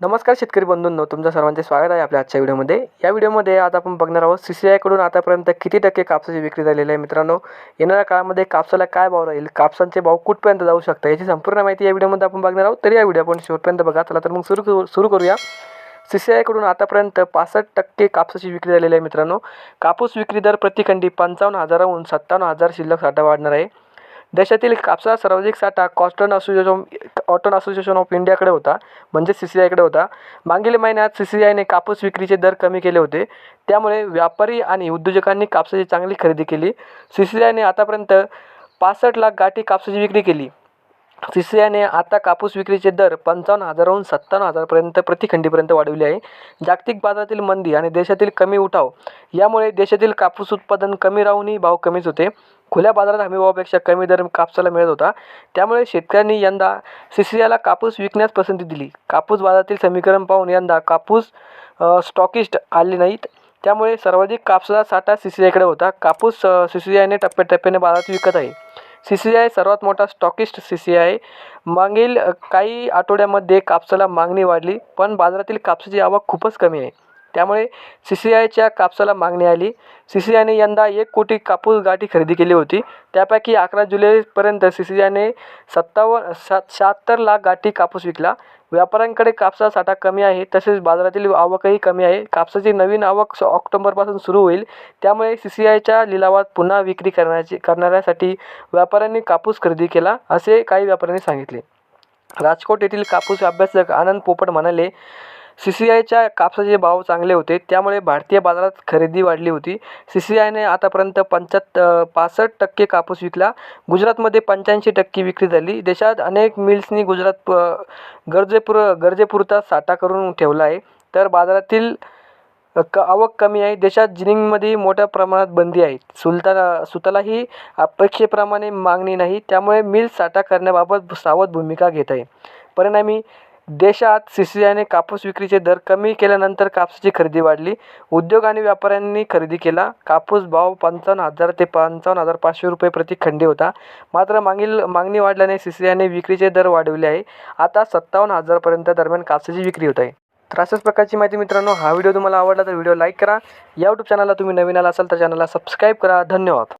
नमस्कार शेतकरी बंधूंनो तुमचं सर्वांचे स्वागत आहे आपल्या आजच्या व्हिडिओमध्ये. या व्हिडिओमध्ये आज आपण बघणार आहोत सी सी आयकडून आतापर्यंत किती टक्के कापसाची विक्री झालेली आहे मित्रांनो? येणाऱ्या काळामध्ये कापसाला काय भाव राहील कापसांचे भाव कुठपर्यंत जाऊ शकतात याची संपूर्ण माहिती या व्हिडिओमध्ये आपण बघणार आहोत. तरी या व्हिडिओ आपण शेवटपर्यंत बघा चला तर मग सुरू करू सुरू करूया. सी सी आयकडून आतापर्यंत पासष्ट टक्के कापसाची विक्री झालेली आहे मित्रांनो. कापूस विक्री दर प्रतिखंडी पंचावन्न हजाराहून सत्तावन्न हजार शिल्लक साठा वाढणार आहे. देशातील कापसाचा सर्वाधिक साठा cotton association cotton association of इंडियाकडे होता म्हणजे सी सी आयकडे होता. मागील महिन्यात सी सी आयने कापूस विक्रीचे दर कमी केले होते. त्यामुळे व्यापारी आणि उद्योजकांनी कापसाची चांगली खरेदी केली. सी सी आयने आतापर्यंत पासष्ट लाख गाठी कापसाची विक्री केली. सी आता कापूस विक्रीचे दर पंचावन्न हजाराहून सत्तावन्न हजारपर्यंत प्रतिखंडीपर्यंत वाढवले आहे. जागतिक बाजारातील मंदी आणि देशातील कमी उठाव यामुळे देशातील कापूस उत्पादन कमी राहूनही भाव कमीच होते. खुल्या बाजारात हमीभावापेक्षा कमी दर कापसाला मिळत होता. त्यामुळे शेतकऱ्यांनी यंदा सी कापूस विकण्यास पसंती दिली. कापूस बाजारातील समीकरण पाहून यंदा कापूस स्टॉकिस्ट आले नाहीत. त्यामुळे सर्वाधिक कापसाचा साठा सी होता. कापूस सीसीआयने टप्प्याटप्प्याने बाजारात विकत आहे. सी सी आय सर्वात मोठा स्टॉकिस्ट सी सी आय. मागील काही आठवड्यामध्ये कापसाला मागणी वाढली पण बाजारातील कापसाची आवक खूपच कमी आहे. त्यामुळे सी सी आयच्या कापसाला मागणी आली. सी सी आयने यंदा एक कोटी कापूस गाठी खरेदी केली होती. त्यापैकी अकरा जुलैपर्यंत सी सी आयने सत्तावन्न सात शहात्तर लाख गाठी कापूस विकला. व्यापाऱ्यांकडे कापसाचा साठा कमी आहे तसेच बाजारातील आवकही कमी आहे. कापसाची नवीन आवक ऑक्टोबरपासून सुरू होईल. त्यामुळे सी सी आयच्या लिलावात पुन्हा विक्री करण्याची करणाऱ्यासाठी व्यापाऱ्यांनी कापूस खरेदी केला असे काही व्यापाऱ्यांनी सांगितले. राजकोट येथील कापूस अभ्यासक आनंद पोपट म्हणाले सी सी आयच्या कापसाचे भाव चांगले होते. त्यामुळे भारतीय बाजारात खरेदी वाढली होती. सी सी आयने आतापर्यंत पंच्याहत्त पासष्ट टक्के कापूस विकला. गुजरातमध्ये पंच्याऐंशी टक्के विक्री झाली. देशात अनेक मिल्सनी गुजरात प- गरजेपुर गरजेपुरता साठा करून ठेवला आहे. तर बाजारातील क आवक कमी आहे. देशात जिनिंगमध्ये मोठ्या प्रमाणात बंदी आहे. सुलताना सुतालाही अपेक्षेप्रमाणे मागणी नाही. त्यामुळे मिल साठा करण्याबाबत सावध भूमिका घेत आहे. परिणामी देशात सी सी कापूस विक्रीचे दर कमी केल्यानंतर कापसाची खरेदी वाढली. उद्योग आणि व्यापाऱ्यांनी खरेदी केला. कापूस भाव पंचावन्न हजार ते पंचावन्न हजार पाचशे रुपये प्रति खंडी होता. मात्र मागील मागणी वाढल्याने सी सी विक्रीचे दर वाढवले आहे. आता सत्तावन्न हजारपर्यंत दरम्यान कापसाची विक्री होत आहे. तर अशाच प्रकारची माहिती मित्रांनो हा व्हिडिओ तुम्हाला आवडला तर व्हिडिओ लाईक करा. या यूट्यूब चॅनलला तुम्ही नवीन आला असाल तर चॅनलला सबस्क्राईब करा. धन्यवाद.